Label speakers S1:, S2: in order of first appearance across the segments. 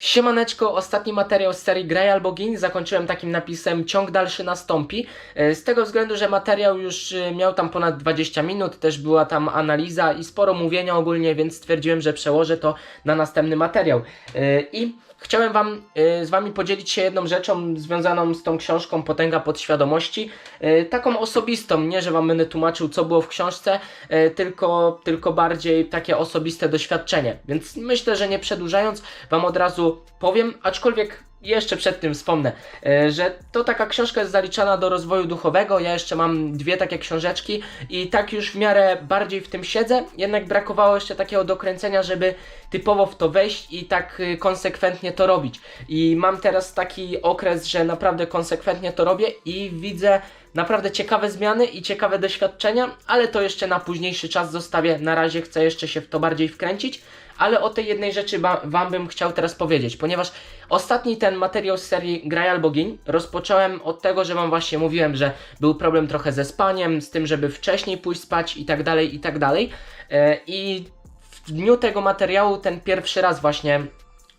S1: Siemaneczko, ostatni materiał z serii Graj albo Gin zakończyłem takim napisem ciąg dalszy nastąpi. E, Z tego względu, że materiał już e, miał tam ponad 20 minut, też była tam analiza i sporo mówienia ogólnie, więc stwierdziłem, że przełożę to na następny materiał. E, I chciałem wam e, z wami podzielić się jedną rzeczą związaną z tą książką Potęga Podświadomości. E, Taką osobistą, nie że wam będę tłumaczył co było w książce, e, tylko, tylko bardziej takie osobiste doświadczenie. Więc myślę, że nie przedłużając, wam od razu powiem, aczkolwiek jeszcze przed tym wspomnę, e, że to taka książka jest zaliczana do rozwoju duchowego. Ja jeszcze mam dwie takie książeczki i tak już w miarę bardziej w tym siedzę, jednak brakowało jeszcze takiego dokręcenia, żeby typowo w to wejść i tak y, konsekwentnie to robić. I mam teraz taki okres, że naprawdę konsekwentnie to robię i widzę naprawdę ciekawe zmiany i ciekawe doświadczenia, ale to jeszcze na późniejszy czas zostawię. Na razie chcę jeszcze się w to bardziej wkręcić, ale o tej jednej rzeczy Wam bym chciał teraz powiedzieć, ponieważ ostatni ten materiał z serii Graj albo Gin rozpocząłem od tego, że Wam właśnie mówiłem, że był problem trochę ze spaniem, z tym, żeby wcześniej pójść spać i tak dalej, i tak dalej. E, I w dniu tego materiału ten pierwszy raz właśnie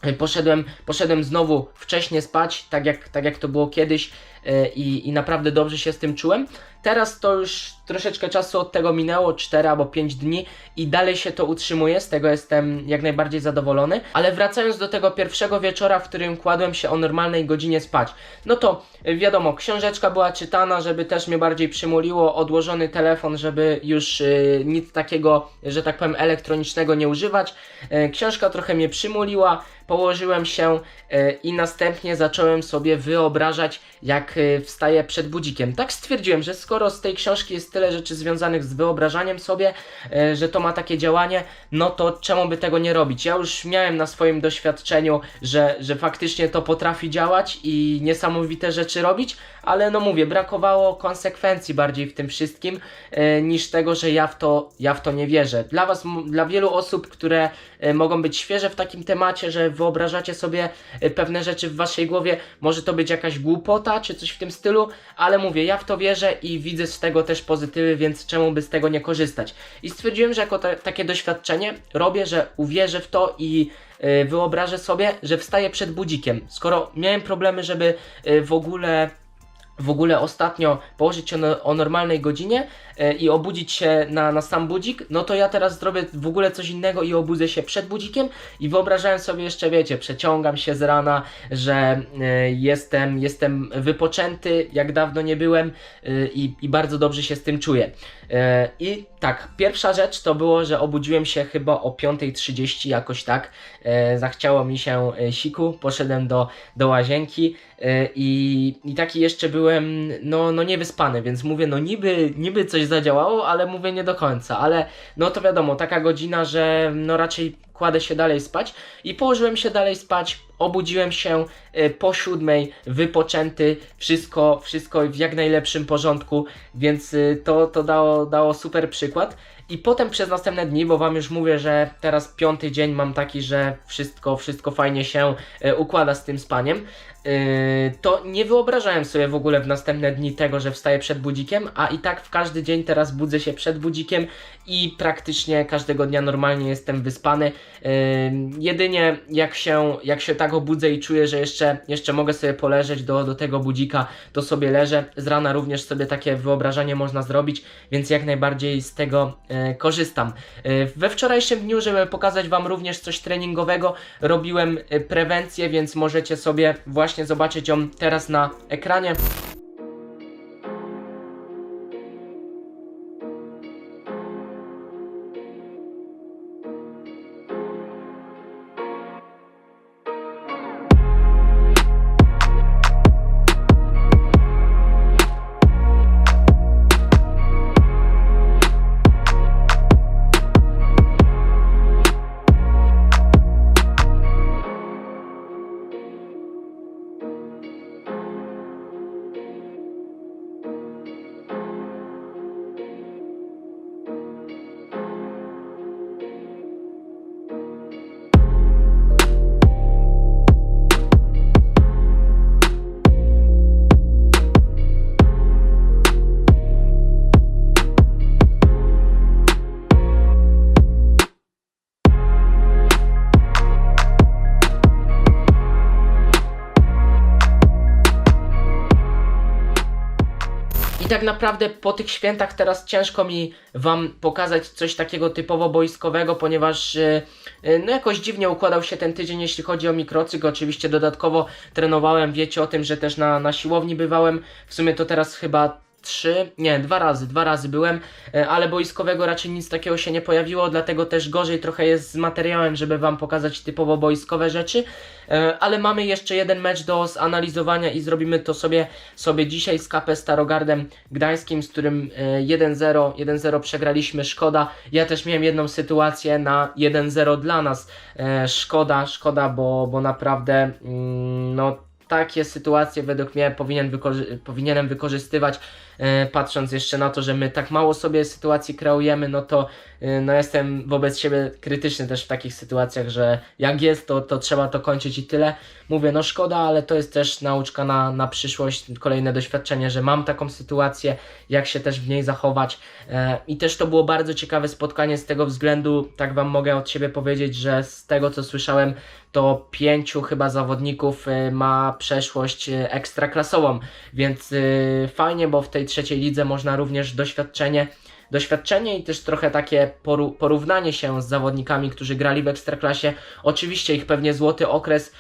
S1: e, poszedłem, poszedłem znowu wcześnie spać, tak jak, tak jak to było kiedyś i, i naprawdę dobrze się z tym czułem. Teraz to już troszeczkę czasu od tego minęło, 4 albo 5 dni i dalej się to utrzymuje, z tego jestem jak najbardziej zadowolony. Ale wracając do tego pierwszego wieczora, w którym kładłem się o normalnej godzinie spać, no to e, wiadomo, książeczka była czytana, żeby też mnie bardziej przymuliło, odłożony telefon, żeby już e, nic takiego, że tak powiem, elektronicznego nie używać. E, książka trochę mnie przymuliła, położyłem się e, i następnie zacząłem sobie wyobrażać, jak e, wstaję przed budzikiem. Tak stwierdziłem, że skoro z tej książki jest tyle rzeczy związanych z wyobrażaniem sobie, e, że to ma takie działanie, no to czemu by tego nie robić? Ja już miałem na swoim doświadczeniu, że, że faktycznie to potrafi działać i niesamowite rzeczy robić, ale no mówię, brakowało konsekwencji bardziej w tym wszystkim, e, niż tego, że ja w to, ja w to nie wierzę. Dla was, dla wielu osób, które mogą być świeże w takim temacie, że wyobrażacie sobie pewne rzeczy w waszej głowie, może to być jakaś głupota, czy coś w tym stylu, ale mówię, ja w to wierzę i widzę z tego też pozytywy, więc czemu by z tego nie korzystać? I stwierdziłem, że jako ta, takie doświadczenie robię, że uwierzę w to i e, wyobrażę sobie, że wstaję przed budzikiem. Skoro miałem problemy, żeby e, w ogóle w ogóle ostatnio położyć się o normalnej godzinie i obudzić się na, na sam budzik, no to ja teraz zrobię w ogóle coś innego i obudzę się przed budzikiem i wyobrażałem sobie jeszcze, wiecie, przeciągam się z rana, że e, jestem, jestem wypoczęty, jak dawno nie byłem e, i, i bardzo dobrze się z tym czuję. E, I tak, pierwsza rzecz to było, że obudziłem się chyba o 5.30 jakoś tak, e, zachciało mi się e, siku, poszedłem do, do łazienki e, i, i taki jeszcze byłem, no, no niewyspany, więc mówię, no niby, niby coś zadziałało, ale mówię nie do końca, ale no to wiadomo, taka godzina, że no raczej kładę się dalej spać i położyłem się dalej spać, obudziłem się e, po siódmej, wypoczęty, wszystko, wszystko w jak najlepszym porządku, więc e, to, to dało, dało super przykład. I potem przez następne dni, bo wam już mówię, że teraz piąty dzień mam taki, że wszystko, wszystko fajnie się e, układa z tym spaniem. To nie wyobrażałem sobie w ogóle w następne dni tego, że wstaję przed budzikiem, a i tak w każdy dzień teraz budzę się przed budzikiem i praktycznie każdego dnia normalnie jestem wyspany. Jedynie jak się, jak się tak obudzę i czuję, że jeszcze, jeszcze mogę sobie poleżeć do, do tego budzika, to sobie leżę. Z rana również sobie takie wyobrażenie można zrobić, więc jak najbardziej z tego e, korzystam. E, we wczorajszym dniu, żeby pokazać Wam również coś treningowego, robiłem e, prewencję, więc możecie sobie właśnie zobaczyć ją teraz na ekranie. Tak naprawdę po tych świętach teraz ciężko mi Wam pokazać coś takiego typowo boiskowego, ponieważ e, e, no jakoś dziwnie układał się ten tydzień, jeśli chodzi o mikrocyk. Oczywiście dodatkowo trenowałem, wiecie o tym, że też na, na siłowni bywałem. W sumie to teraz chyba trzy, nie, dwa razy, dwa razy byłem, e, ale boiskowego raczej nic takiego się nie pojawiło, dlatego też gorzej trochę jest z materiałem, żeby Wam pokazać typowo boiskowe rzeczy, E, ale mamy jeszcze jeden mecz do zanalizowania i zrobimy to sobie, sobie dzisiaj z KP Starogardem Gdańskim, z którym e, 1-0, 1-0 przegraliśmy, szkoda, ja też miałem jedną sytuację na 1-0 dla nas, szkoda, szkoda, bo, bo naprawdę, mm, no takie sytuacje według mnie powinien wykorzy- powinienem wykorzystywać. E, patrząc jeszcze na to, że my tak mało sobie sytuacji kreujemy, no to no jestem wobec siebie krytyczny też w takich sytuacjach, że jak jest, to, to trzeba to kończyć i tyle. Mówię, no szkoda, ale to jest też nauczka na, na przyszłość, kolejne doświadczenie, że mam taką sytuację, jak się też w niej zachować. E, I też to było bardzo ciekawe spotkanie z tego względu, tak Wam mogę od siebie powiedzieć, że z tego co słyszałem, to pięciu chyba zawodników y, ma przeszłość y, ekstraklasową, więc y, fajnie, bo w tej trzeciej lidze można również doświadczenie doświadczenie i też trochę takie porównanie się z zawodnikami, którzy grali w ekstraklasie. Oczywiście ich pewnie złoty okres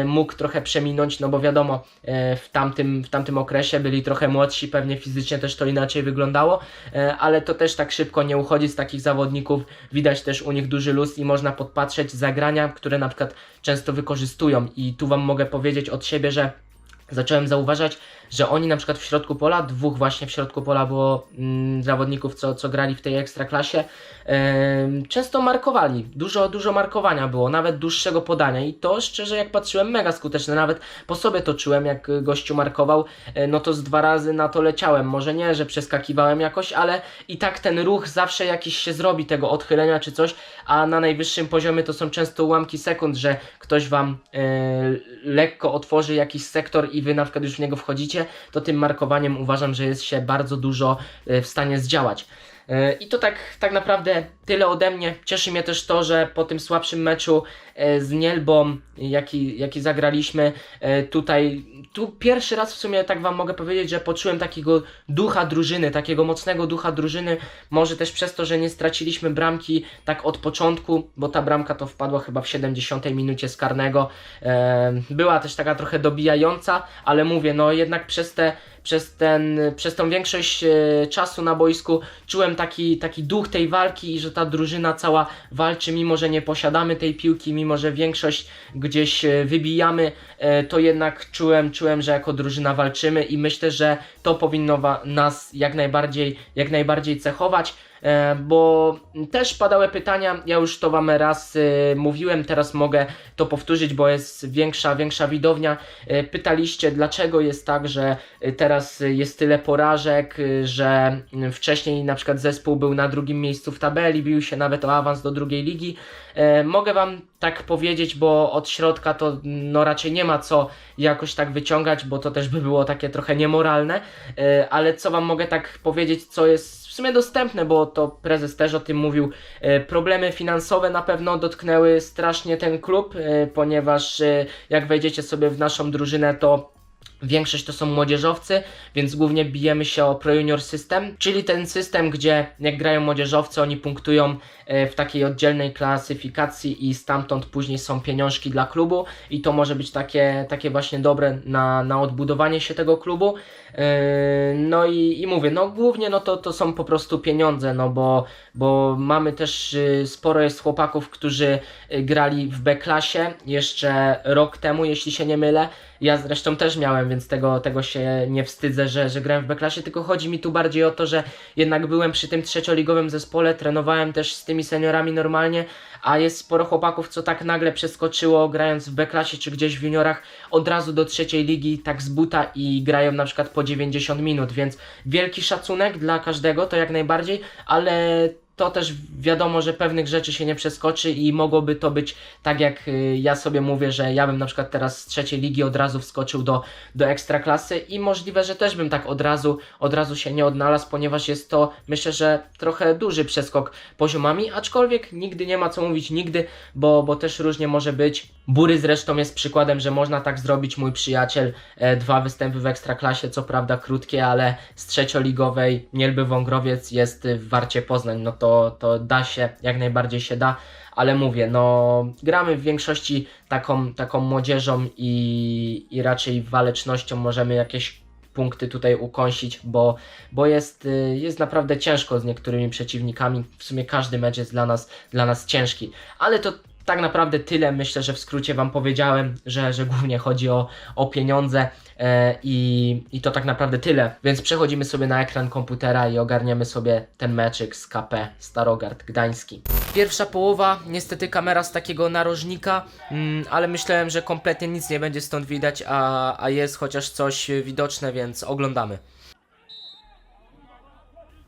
S1: y, mógł trochę przeminąć, no bo wiadomo, y, w, tamtym, w tamtym okresie byli trochę młodsi, pewnie fizycznie też to inaczej wyglądało, y, ale to też tak szybko nie uchodzi z takich zawodników. Widać też u nich duży luz i można podpatrzeć zagrania, które na przykład często wykorzystują. I tu Wam mogę powiedzieć od siebie, że zacząłem zauważać, że oni na przykład w środku pola, dwóch właśnie w środku pola było mm, zawodników, co, co grali w tej ekstraklasie, em, często markowali. Dużo, dużo markowania było, nawet dłuższego podania. I to szczerze jak patrzyłem mega skuteczne, nawet po sobie to czułem, jak gościu markował, e, no to z dwa razy na to leciałem. Może nie, że przeskakiwałem jakoś, ale i tak ten ruch zawsze jakiś się zrobi tego odchylenia czy coś, a na najwyższym poziomie to są często ułamki sekund, że ktoś wam e, lekko otworzy jakiś sektor i wy na przykład już w niego wchodzicie, to tym markowaniem uważam, że jest się bardzo dużo e, w stanie zdziałać. E, I to tak, tak naprawdę tyle ode mnie. Cieszy mnie też to, że po tym słabszym meczu e, z Nielbą, jaki, jaki zagraliśmy, e, tutaj, tu pierwszy raz w sumie tak Wam mogę powiedzieć, że poczułem takiego ducha drużyny, takiego mocnego ducha drużyny. Może też przez to, że nie straciliśmy bramki tak od początku, bo ta bramka to wpadła chyba w 70 minucie z karnego. Była też taka trochę dobijająca, ale mówię, no jednak przez te przez, ten, przez tą większość e, czasu na boisku czułem taki, taki duch tej walki i że ta drużyna cała walczy, mimo że nie posiadamy tej piłki, mimo że większość gdzieś e, wybijamy, e, to jednak czułem, czułem, że jako drużyna walczymy i myślę, że to powinno nas jak najbardziej, jak najbardziej cechować. E, bo też padały pytania, ja już to wam raz e, mówiłem, teraz mogę to powtórzyć, bo jest większa, większa widownia. E, pytaliście, dlaczego jest tak, że teraz jest tyle porażek, że wcześniej na przykład zespół był na drugim miejscu w tabeli, bił się nawet o awans do drugiej ligi. Mogę wam tak powiedzieć, bo od środka to no raczej nie ma co jakoś tak wyciągać, bo to też by było takie trochę niemoralne, e, ale co wam mogę tak powiedzieć, co jest w sumie dostępne, bo to prezes też o tym mówił. E, Problemy finansowe na pewno dotknęły strasznie ten klub, e, ponieważ jak wejdziecie sobie w naszą drużynę, to Większość to są młodzieżowcy, więc głównie bijemy się o Pro Junior System, czyli ten system, gdzie jak grają młodzieżowcy, oni punktują e, w takiej oddzielnej klasyfikacji i stamtąd później są pieniążki dla klubu i to może być takie, takie właśnie dobre na, na odbudowanie się tego klubu. E, No i, i mówię, no głównie no to, to są po prostu pieniądze, no bo, bo mamy też y, sporo jest chłopaków, którzy y, grali w B-klasie jeszcze rok temu, jeśli się nie mylę. Ja zresztą też miałem, więc tego, tego się nie wstydzę, że, że grałem w B-klasie, tylko chodzi mi tu bardziej o to, że jednak byłem przy tym trzecioligowym zespole, trenowałem też z tymi seniorami normalnie, a jest sporo chłopaków, co tak nagle przeskoczyło grając w B-klasie czy gdzieś w juniorach od razu do trzeciej ligi tak z buta i grają na przykład po 90 minut, więc wielki szacunek dla każdego, to jak najbardziej, ale to też wiadomo, że pewnych rzeczy się nie przeskoczy i mogłoby to być tak jak y, ja sobie mówię, że ja bym na przykład teraz z trzeciej ligi od razu wskoczył do, do ekstraklasy i możliwe, że też bym tak od razu, od razu się nie odnalazł, ponieważ jest to myślę, że trochę duży przeskok poziomami, aczkolwiek nigdy nie ma co mówić nigdy, bo, bo też różnie może być. Bury zresztą jest przykładem, że można tak zrobić. Mój przyjaciel, e, dwa występy w ekstraklasie, co prawda krótkie, ale z trzecioligowej Mielby Wągrowiec jest w Warcie Poznań. No to, to da się, jak najbardziej się da, ale mówię, no gramy w większości taką, taką młodzieżą i, i raczej walecznością możemy jakieś punkty tutaj ukąsić, bo, bo jest, y, jest naprawdę ciężko z niektórymi przeciwnikami. W sumie każdy mecz jest dla nas, dla nas ciężki, ale to tak naprawdę tyle. Myślę, że w skrócie Wam powiedziałem, że, że głównie chodzi o, o pieniądze e, i, i to tak naprawdę tyle. Więc przechodzimy sobie na ekran komputera i ogarniemy sobie ten meczyk z KP Starogard Gdański. Pierwsza połowa, niestety kamera z takiego narożnika, mm, ale myślałem, że kompletnie nic nie będzie stąd widać, a, a jest chociaż coś widoczne, więc oglądamy.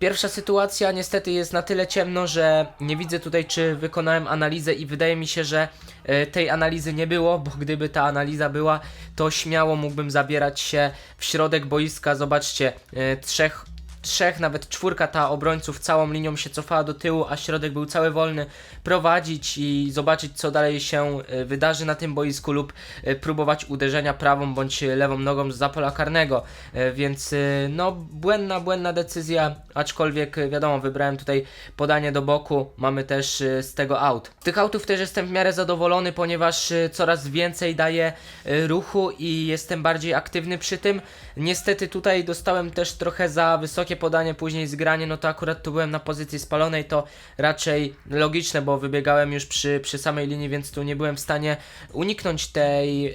S1: Pierwsza sytuacja niestety jest na tyle ciemno, że nie widzę tutaj czy wykonałem analizę i wydaje mi się, że e, tej analizy nie było, bo gdyby ta analiza była, to śmiało mógłbym zabierać się w środek boiska. Zobaczcie, e, trzech trzech, nawet czwórka ta obrońców całą linią się cofała do tyłu, a środek był cały wolny, prowadzić i zobaczyć co dalej się e, wydarzy na tym boisku lub e, próbować uderzenia prawą bądź lewą nogą z pola karnego, E, więc no błędna, błędna decyzja, aczkolwiek wiadomo, wybrałem tutaj podanie do boku, mamy też z tego aut. Tych autów też jestem w miarę zadowolony, ponieważ coraz więcej daje ruchu i jestem bardziej aktywny przy tym. Niestety tutaj dostałem też trochę za wysokie podanie, później zgranie, no to akurat tu byłem na pozycji spalonej, to raczej logiczne, bo wybiegałem już przy, przy samej linii, więc tu nie byłem w stanie uniknąć tej yy,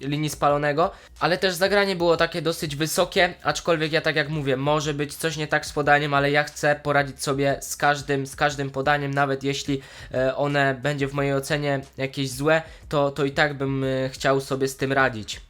S1: linii spalonego, ale też zagranie było takie dosyć wysokie, aczkolwiek ja tak jak mówię, może być coś nie tak z podaniem, ale ja chcę poradzić sobie z każdym, z każdym podaniem, nawet jeśli e, one będzie w mojej ocenie jakieś złe, to, to i tak bym e, chciał sobie z tym radzić.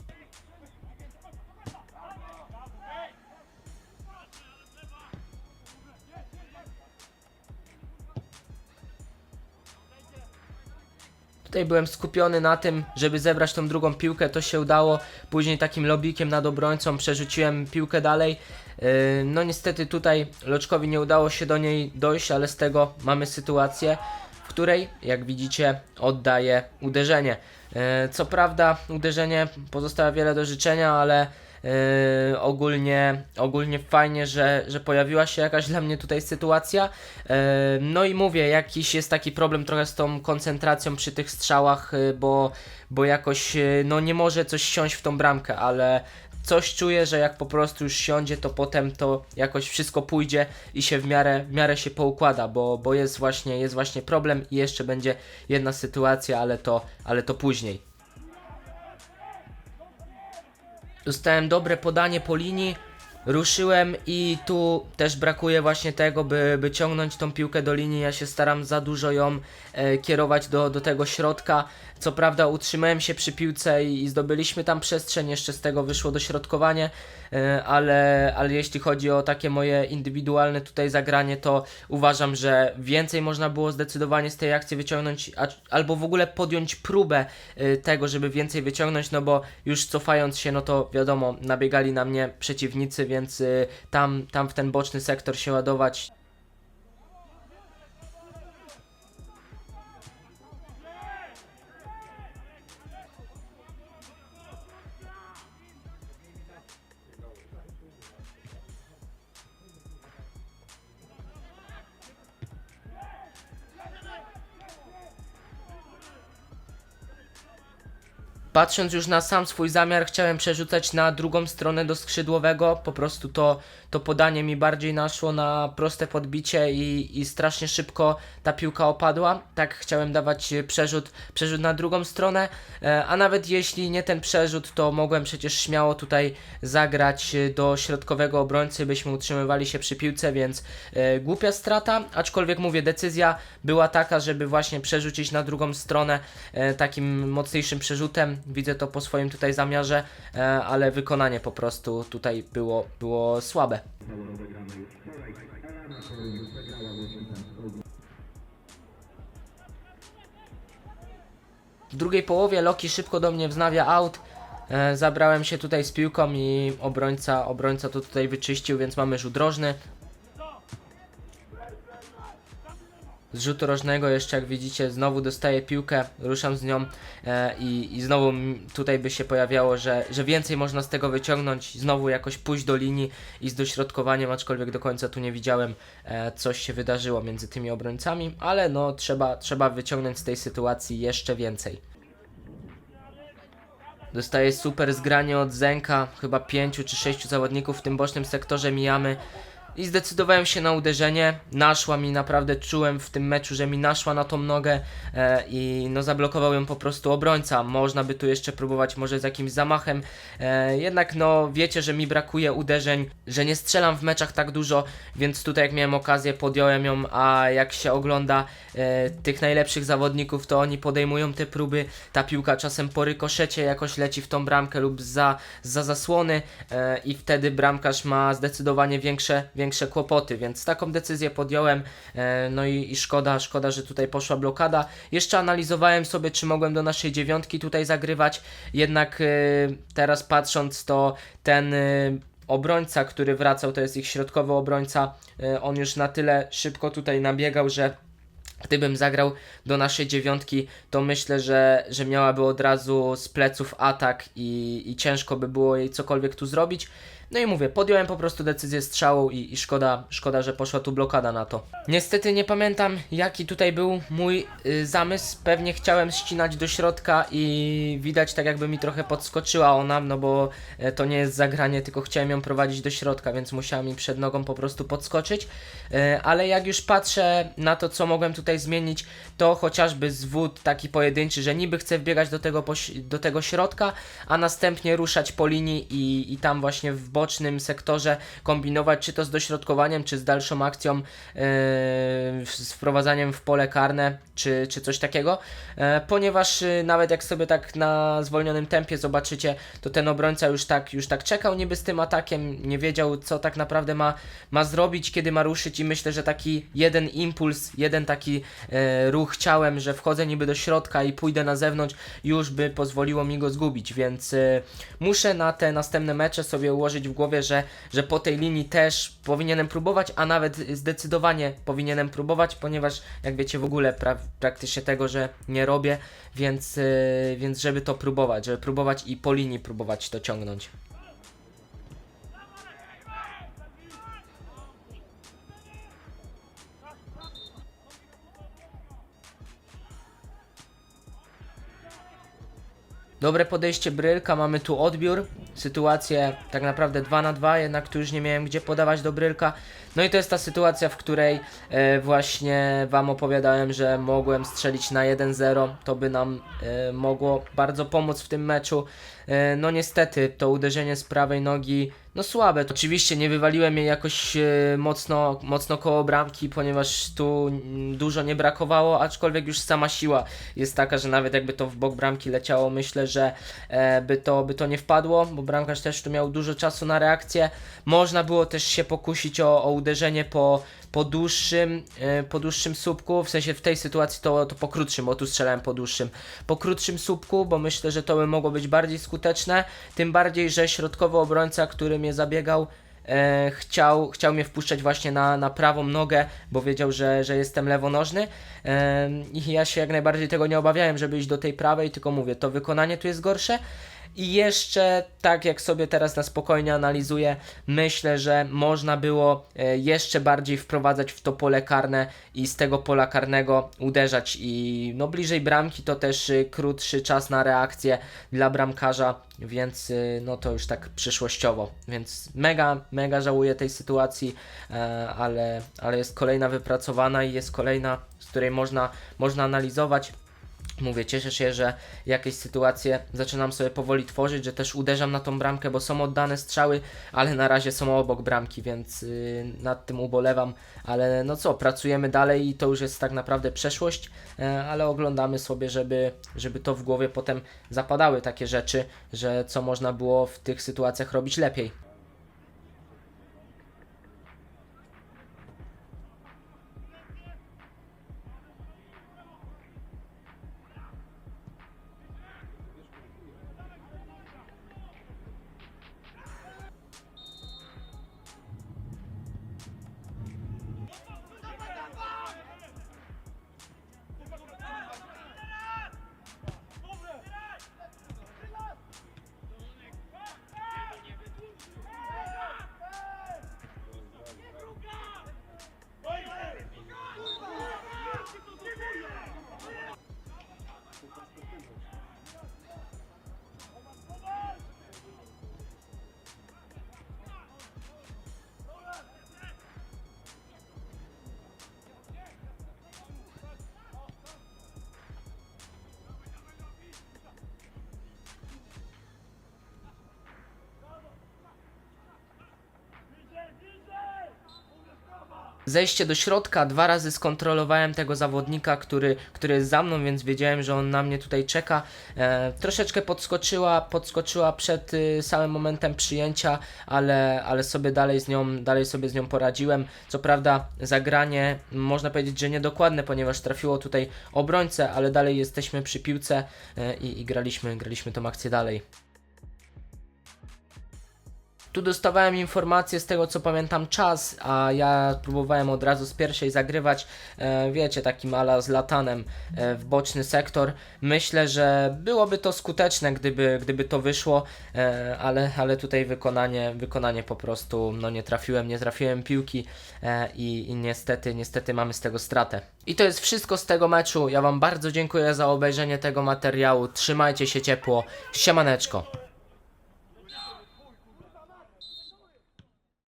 S1: Tutaj byłem skupiony na tym, żeby zebrać tą drugą piłkę, to się udało. Później takim lobikiem nad obrońcą przerzuciłem piłkę dalej. Yy, No niestety tutaj Loczkowi nie udało się do niej dojść, ale z tego mamy sytuację, w której, jak widzicie, oddaje uderzenie. Yy, Co prawda uderzenie pozostawia wiele do życzenia, ale Yy, ogólnie, ogólnie fajnie, że, że pojawiła się jakaś dla mnie tutaj sytuacja. Yy, no i mówię, jakiś jest taki problem trochę z tą koncentracją przy tych strzałach, yy, bo, bo jakoś yy, no nie może coś siąść w tą bramkę, ale coś czuję, że jak po prostu już siądzie, to potem to jakoś wszystko pójdzie i się w miarę, w miarę się poukłada, bo, bo jest właśnie, jest właśnie problem i jeszcze będzie jedna sytuacja, ale to, ale to później. Dostałem dobre podanie po linii, ruszyłem i tu też brakuje właśnie tego, by, by ciągnąć tą piłkę do linii. Ja się staram za dużo ją e, kierować do, do tego środka. Co prawda utrzymałem się przy piłce i, i zdobyliśmy tam przestrzeń, jeszcze z tego wyszło dośrodkowanie, e, ale, ale jeśli chodzi o takie moje indywidualne tutaj zagranie, to uważam, że więcej można było zdecydowanie z tej akcji wyciągnąć, a, albo w ogóle podjąć próbę e, tego, żeby więcej wyciągnąć, no bo już cofając się, no to wiadomo, nabiegali na mnie przeciwnicy, więc y, tam, tam w ten boczny sektor się ładować Patrząc już na sam swój zamiar, chciałem przerzucać na drugą stronę do skrzydłowego. Po prostu to, to podanie mi bardziej naszło na proste podbicie i, i strasznie szybko ta piłka opadła. Tak chciałem dawać przerzut, przerzut na drugą stronę. E, a nawet jeśli nie ten przerzut, to mogłem przecież śmiało tutaj zagrać do środkowego obrońcy, byśmy utrzymywali się przy piłce, więc e, głupia strata. Aczkolwiek mówię, decyzja była taka, żeby właśnie przerzucić na drugą stronę e, takim mocniejszym przerzutem. Widzę to po swoim tutaj zamiarze, ale wykonanie po prostu tutaj było, było słabe. W drugiej połowie Loki szybko do mnie wznawia aut. E, zabrałem się tutaj z piłką i obrońca, obrońca to tutaj wyczyścił, więc mamy rzut drożny. Z rzutu rożnego. Jeszcze jak widzicie znowu dostaję piłkę, ruszam z nią e, i, i znowu tutaj by się pojawiało, że, że więcej można z tego wyciągnąć, znowu jakoś pójść do linii i z dośrodkowaniem, aczkolwiek do końca tu nie widziałem e, coś się wydarzyło między tymi obrońcami, ale no trzeba, trzeba wyciągnąć z tej sytuacji jeszcze więcej. Dostaje super zgranie od Zenka, chyba pięciu czy sześciu zawodników w tym bocznym sektorze mijamy i zdecydowałem się na uderzenie. Naszła mi naprawdę, czułem w tym meczu, że mi naszła na tą nogę e, i no zablokował ją po prostu obrońca. Można by tu jeszcze próbować może z jakimś zamachem, e, jednak no wiecie, że mi brakuje uderzeń, że nie strzelam w meczach tak dużo, więc tutaj jak miałem okazję podjąłem ją, a jak się ogląda e, tych najlepszych zawodników, to oni podejmują te próby, ta piłka czasem po rykoszecie jakoś leci w tą bramkę lub za, za zasłony e, i wtedy bramkarz ma zdecydowanie większe, większe kłopoty, więc taką decyzję podjąłem, e, no i, i szkoda, szkoda, że tutaj poszła blokada. Jeszcze analizowałem sobie, czy mogłem do naszej dziewiątki tutaj zagrywać, jednak e, teraz patrząc to ten e, obrońca, który wracał, to jest ich środkowy obrońca, on już na tyle szybko tutaj nabiegał, że Gdybym zagrał do naszej dziewiątki, to myślę, że, że miałaby od razu z pleców atak i, i ciężko by było jej cokolwiek tu zrobić. No i mówię, podjąłem po prostu decyzję strzału i, i szkoda, szkoda, że poszła tu blokada na to. Niestety nie pamiętam, jaki tutaj był mój y, zamysł. Pewnie chciałem ścinać do środka i widać tak jakby mi trochę podskoczyła ona, no bo e, to nie jest zagranie, tylko chciałem ją prowadzić do środka, więc musiała mi przed nogą po prostu podskoczyć. E, ale jak już patrzę na to, co mogłem tutaj zmienić, to chociażby zwód taki pojedynczy, że niby chcę wbiegać do tego, do tego środka, a następnie ruszać po linii i, i tam właśnie w bocznym sektorze kombinować, czy to z dośrodkowaniem, czy z dalszą akcją, e, z wprowadzaniem w pole karne, czy, czy coś takiego, e, ponieważ e, nawet jak sobie tak na zwolnionym tempie zobaczycie, to ten obrońca już tak, już tak czekał niby z tym atakiem, nie wiedział co tak naprawdę ma, ma zrobić, kiedy ma ruszyć i myślę, że taki jeden impuls, jeden taki e, ruch ciałem, że wchodzę niby do środka i pójdę na zewnątrz, już by pozwoliło mi go zgubić, więc e, muszę na te następne mecze sobie ułożyć w głowie, że, że po tej linii też powinienem próbować, a nawet zdecydowanie powinienem próbować, ponieważ jak wiecie w ogóle pra praktycznie tego, że nie robię, więc, e, więc żeby to próbować, żeby próbować i po linii próbować to ciągnąć. Dobre podejście Brylka, mamy tu odbiór, sytuację tak naprawdę 2 na 2, jednak tu już nie miałem gdzie podawać do Brylka. No i to jest ta sytuacja, w której e, właśnie Wam opowiadałem, że mogłem strzelić na 1-0, to by nam e, mogło bardzo pomóc w tym meczu. E, no niestety, to uderzenie z prawej nogi, no słabe. Oczywiście nie wywaliłem jej jakoś e, mocno, mocno koło bramki, ponieważ tu mm, dużo nie brakowało, aczkolwiek już sama siła jest taka, że nawet jakby to w bok bramki leciało, myślę, że e, by, to, by to nie wpadło, bo bramkarz też tu miał dużo czasu na reakcję. Można było też się pokusić o, o uderzenie po, po dłuższym, e, po dłuższym słupku, w sensie w tej sytuacji to, to po krótszym, bo tu strzelałem po dłuższym. Po krótszym słupku, bo myślę, że to by mogło być bardziej skuteczne, tym bardziej, że środkowy obrońca, który mnie zabiegał, e, chciał, chciał mnie wpuszczać właśnie na, na prawą nogę, bo wiedział, że, że jestem lewonożny e, i ja się jak najbardziej tego nie obawiałem, żeby iść do tej prawej, tylko mówię, to wykonanie tu jest gorsze. I jeszcze, tak jak sobie teraz na spokojnie analizuję, myślę, że można było e, jeszcze bardziej wprowadzać w to pole karne i z tego pola karnego uderzać. I no bliżej bramki to też y, krótszy czas na reakcję dla bramkarza, więc y, no to już tak przyszłościowo. Więc mega, mega żałuję tej sytuacji, e, ale, ale jest kolejna wypracowana i jest kolejna, z której można, można analizować. Mówię, cieszę się, że jakieś sytuacje zaczynam sobie powoli tworzyć, że też uderzam na tą bramkę, bo są oddane strzały, ale na razie są obok bramki, więc yy, nad tym ubolewam. Ale no co, pracujemy dalej i to już jest tak naprawdę przeszłość, e, ale oglądamy sobie, żeby, żeby to w głowie potem zapadały takie rzeczy, że co można było w tych sytuacjach robić lepiej. Zejście do środka, dwa razy skontrolowałem tego zawodnika, który, który jest za mną, więc wiedziałem, że on na mnie tutaj czeka. E, troszeczkę podskoczyła, podskoczyła przed y, samym momentem przyjęcia, ale, ale sobie dalej z nią, dalej sobie z nią poradziłem. Co prawda zagranie można powiedzieć, że niedokładne, ponieważ trafiło tutaj obrońcę, ale dalej jesteśmy przy piłce e, i, i graliśmy, graliśmy tą akcję dalej. Tu dostawałem informację z tego co pamiętam czas, a ja próbowałem od razu z pierwszej zagrywać, e, wiecie, takim ala z latanem e, w boczny sektor. Myślę, że byłoby to skuteczne, gdyby, gdyby to wyszło, e, ale, ale tutaj wykonanie, wykonanie po prostu, no nie trafiłem, nie trafiłem piłki e, i, i niestety, niestety mamy z tego stratę. I to jest wszystko z tego meczu. Ja Wam bardzo dziękuję za obejrzenie tego materiału. Trzymajcie się ciepło. Siemaneczko.